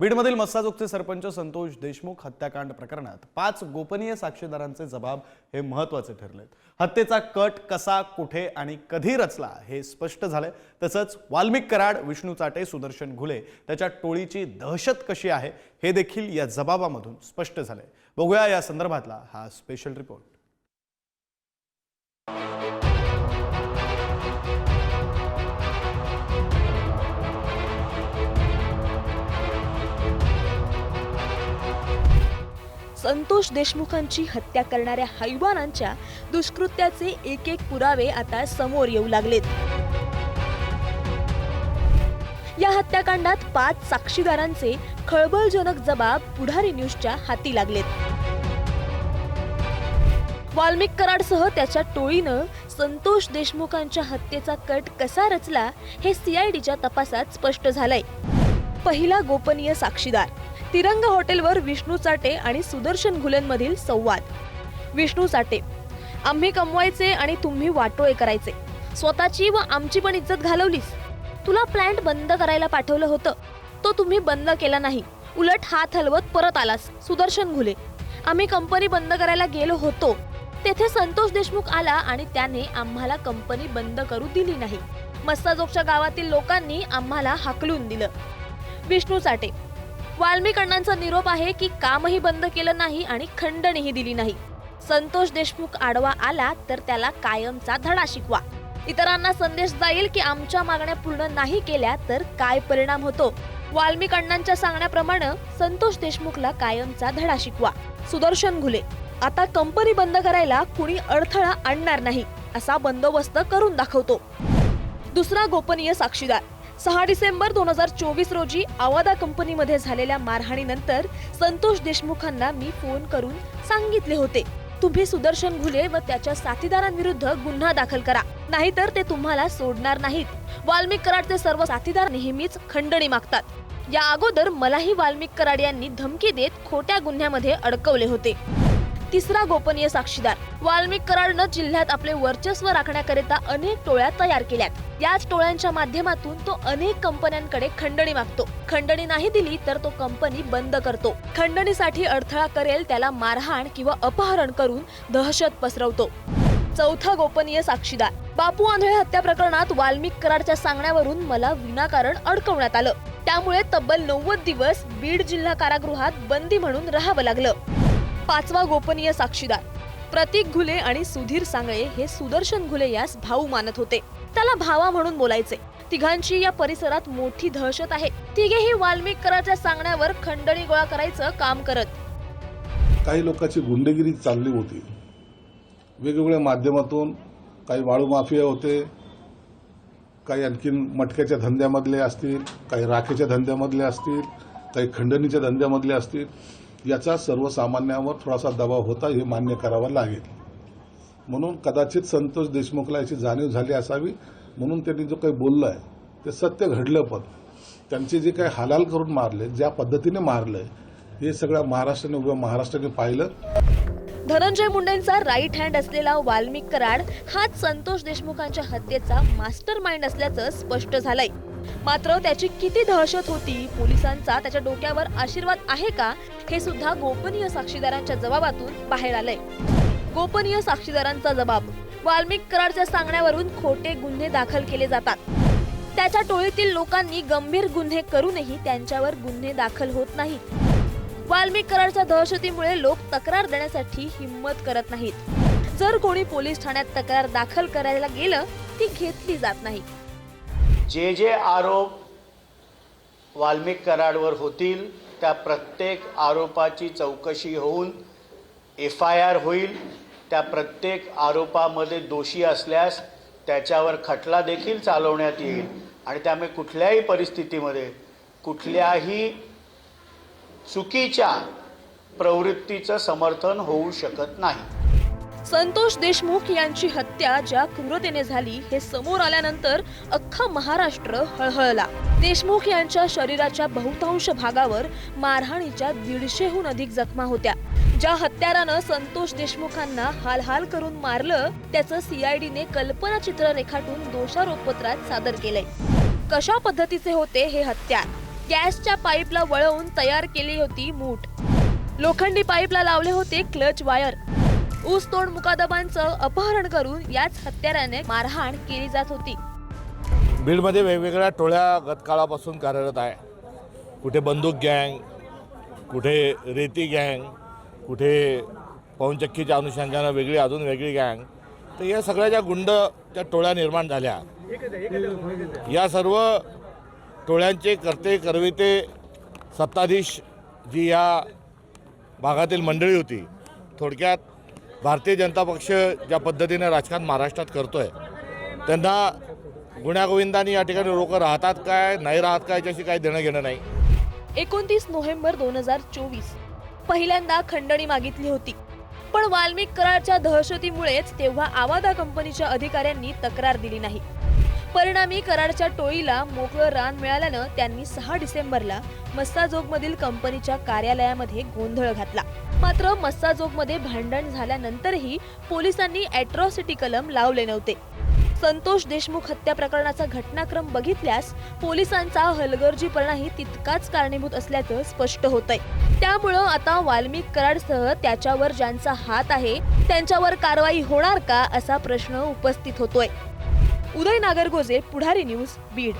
बीडमधील मस्साजोगचे सरपंच संतोष देशमुख हत्याकांड प्रकरणात पाच गोपनीय साक्षीदारांचे जबाब हे महत्त्वाचे ठरलेत. हत्येचा कट कसा कुठे आणि कधी रचला हे स्पष्ट झालंय. तसंच वाल्मिक कराड विष्णू चाटे सुदर्शन घुले त्याच्या टोळीची दहशत कशी आहे हे देखील या जबाबामधून स्पष्ट झालंय. बघूया या संदर्भातला हा स्पेशल रिपोर्ट संतोष देशमुखांची हत्या करणाऱ्या हैवानांच्या दुष्कृत्याचे एक एक पुरावे आता समोर येऊ लागलेत. या हत्याकांडात पाच साक्षीदारांचे खळबळजनक जबाब पुढारी न्यूजच्या हाती लागलेत. वाल्मिक कराडसह त्याच्या टोळीनं संतोष देशमुखांच्या हत्येचा कट कसा रचला हे सीआयडीच्या तपासात स्पष्ट झालंय. पहिला गोपनीय साक्षीदार. तिरंग हॉटेलवर विष्णू चाटे आणि सुदर्शन घुलेंमधील संवाद. विष्णू चाटे आम्ही कमवायचे आणि तुम्ही वाटोळे करायचे. स्वतःची व आमची पण इज्जत घालवलीस. तुला प्लांट बंद करायला पाठवलं होतं. तो तुम्ही बंद केला नाही. उलट हात हलवत परत आलास सुदर्शन घुले. आम्ही कंपनी बंद करायला गेलो होतो. तेथे संतोष देशमुख आला आणि त्याने आम्हाला कंपनी बंद करू दिली नाही. मस्ताजोगच्या गावातील लोकांनी आम्हाला हाकलून दिलं. विष्णू चाटे वाल्मिक अण्णांचा निरोप आहे की कामही बंद केलं नाही आणि खंडणीही दिली नाही. संतोष देशमुख आडवा आला तर त्याला कायमचा धडा शिकवा. इतरांना संदेश जाईल की आमच्या मागण्या पूर्ण नाही केल्या तर काय परिणाम होतो? वाल्मिक अण्णांच्या सांगण्याप्रमाणे संतोष देशमुखला कायमचा धडा शिकवा. सुदर्शन घुले आता कंपनी बंद करायला कुणी अडथळा आणणार नाही असा बंदोबस्त करून दाखवतो. दुसरा गोपनीय साक्षीदार सहा डिसेंबर दोन हजार चोवीस रोजी आवादा कंपनीमध्ये झालेल्या मारहाणीनंतर संतोष देशमुखांना मी फोन करून सांगितले होते. तुम्ही सुदर्शन घुले व त्याच्या साथीदारांविरुद्ध गुन्हा दाखल करा. नाहीतर ते तुम्हाला सोडणार नाहीत. वाल्मिक कराडचे सर्व साथीदार नेहमीच खंडणी मागतात. या अगोदर मलाही वाल्मिक कराड यांनी धमकी देत खोट्या गुन्ह्यामध्ये अडकवले होते. तिसरा गोपनीय साक्षीदार. वाल्मिक कराडनं जिल्ह्यात आपले वर्चस्व राखण्याकरिता अनेक टोळ्या तयार केल्यात. याच टोळ्यांच्या माध्यमातून तो अनेक कंपन्यांकडे खंडणी मागतो. खंडणी नाही दिली तर तो कंपनी बंद करतो. खंडणीसाठी अडथळा करेल त्याला मारहाण किंवा अपहरण करून दहशत पसरवतो. चौथा गोपनीय साक्षीदार. बापू आंधळे हत्या प्रकरणात वाल्मिक कराडच्या सांगण्यावरून मला विनाकारण अडकवण्यात आलं. त्यामुळे तब्बल नव्वद दिवस बीड जिल्हा कारागृहात बंदी म्हणून राहावं लागलं. पाचवा गोपनीय साक्षीदार. प्रतीक घुले आणि सुधीर सांगळे हे सुदर्शन घुले यास भाऊ मानत होते. त्याला भावा म्हणून बोलायचे. तिघांची या परिसरात मोठी दहशत आहे. तिघेही वाल्मिकराच्या सांगण्यावर खंडणी गोळा करायचं काम करत. काही लोकांची गुंडगिरी चालली होती. वेगवेगळ्या माध्यमातून काही वाळू माफिया होते. काही आणखीन मटक्याच्या धंद्यामधले असतील काही राखेच्या धंद्यामधले असतील काही खंडणीच्या धंद्यामधले असतील. याचा सर्वसामान्यांवर थोडासा दबाव होता हे मान्य करावं लागेल. म्हणून कदाचित संतोष देशमुखला याची जाणीव झाली असावी म्हणून त्यांनी जो काही बोललं आहे ते सत्य घडलं पण. त्यांचे जे काही हालाल करून मारले ज्या पद्धतीने मारलंय हे सगळ्या महाराष्ट्राने उभ्या महाराष्ट्राने पाहिलं. धनंजय मुंडेंचा राईट हँड असलेला वाल्मिक कराड हाच संतोष देशमुखांच्या हत्येचा मास्टर माइंड असल्याचं स्पष्ट झालंय. मात्र त्याची किती दहशत होती? पोलिसांचा त्याच्या डोक्यावर आशीर्वाद आहे का? हे सुद्धा गोपनीय साक्षीदारांच्या जबाबातून बाहेर आलंय. गोपनीय साक्षीदारांचा जबाब. वाल्मिक कराडच्या सांगण्यावरून खोटे गुन्हे दाखल केले जातात. त्याच्या टोळीतील लोकांनी गंभीर गुन्हे करूनही त्यांच्यावर गुन्हे दाखल होत नाहीत. वाल्मिक कराडच्या दहशतीमुळे लोक तक्रार देण्यासाठी हिंमत करत नाहीत. जर कोणी पोलीस ठाण्यात तक्रार दाखल करायला गेलं ती घेतली जात नाही. जे जे आरोप वाल्मिक कराडवर होतील त्या प्रत्येक आरोपाची चौकशी होऊन एफ आय आर होईल. त्या प्रत्येक आरोपामध्ये दोषी असल्यास त्याच्यावर खटला देखील चालवण्यात येईल. आणि त्यामुळे कुठल्याही परिस्थितीमध्ये कुठल्याही चुकीच्या प्रवृत्तीचं समर्थन होऊ शकत नाही. संतोष देशमुख यांची हत्या ज्या क्रूरतेने झाली हे समोर आल्यानंतर अख्खा महाराष्ट्र हळहळला. देशमुख यांच्या शरीराच्या बहुतांश भागावर मारहाणीच्या दीडशेहून अधिक जखमा होत्या. ज्या हत्यारानं संतोष देशमुखांना हालहाल करून मारलं त्याचं सीआयडीने कल्पनाचित्र रेखाटून दोषारोपपत्रात सादर केलंय. कशा पद्धतीचे होते हे हत्यार? गॅसच्या पाईपला वळवून तयार केली होती मूठ. लोखंडी पाईपला लावले होते क्लच वायर. ऊसतोड मुकादमांचं अपहरण करून याच हत्याराने मारहाण केली जात होती. बीडमध्ये वेगवेगळ्या टोळ्या गतकाळापासून कार्यरत आहे. कुठे बंदूक गँग कुठे रेती गँग कुठे पवनचक्कीच्या अनुषंगानं वेगळी अजून वेगळी गँग. तर या सगळ्या ज्या गुंड त्या टोळ्या निर्माण झाल्या. या सर्व टोळ्यांचे करते करविते सत्ताधीश जी या भागातील मंडळी होती थोडक्यात भारतीय जनता पक्ष ज्या पद्धतीने राजकारण महाराष्ट्रात करतोय त्यांना गुण्यागोविंदांनी या ठिकाणी लोक राहतात काय नाही राहत काय याच्याशी काही देणं घेणं नाही. एकोणतीस नोव्हेंबर दोन हजार चोवीस पहिल्यांदा खंडणी मागितली होती. पण वाल्मिक करारच्या दहशतीमुळेच तेव्हा आवादा कंपनीच्या अधिकाऱ्यांनी तक्रार दिली नाही. परिणामी कराडच्या टोळीला मोकळं रान मिळाल्यानं त्यांनी सहा डिसेंबरला मस्साजोगमधील कंपनीच्या कार्यालयामध्ये गोंधळ घातला. मात्र मस्साजोगमध्ये भांडण झाल्यानंतरही पोलिसांनी अॅट्रॉसिटी कलम लावले नव्हते. संतोष देशमुख हत्या प्रकरणाचा घटनाक्रम बघितल्यास पोलिसांचा हलगर्जीपणाही तितकाच कारणीभूत असल्याचं स्पष्ट होतंय. त्यामुळं आता वाल्मिक कराडसह त्याच्यावर ज्यांचा हात आहे त्यांच्यावर कारवाई होणार का असा प्रश्न उपस्थित होतोय. उदय नागरगोजे पुढारी न्यूज बीड.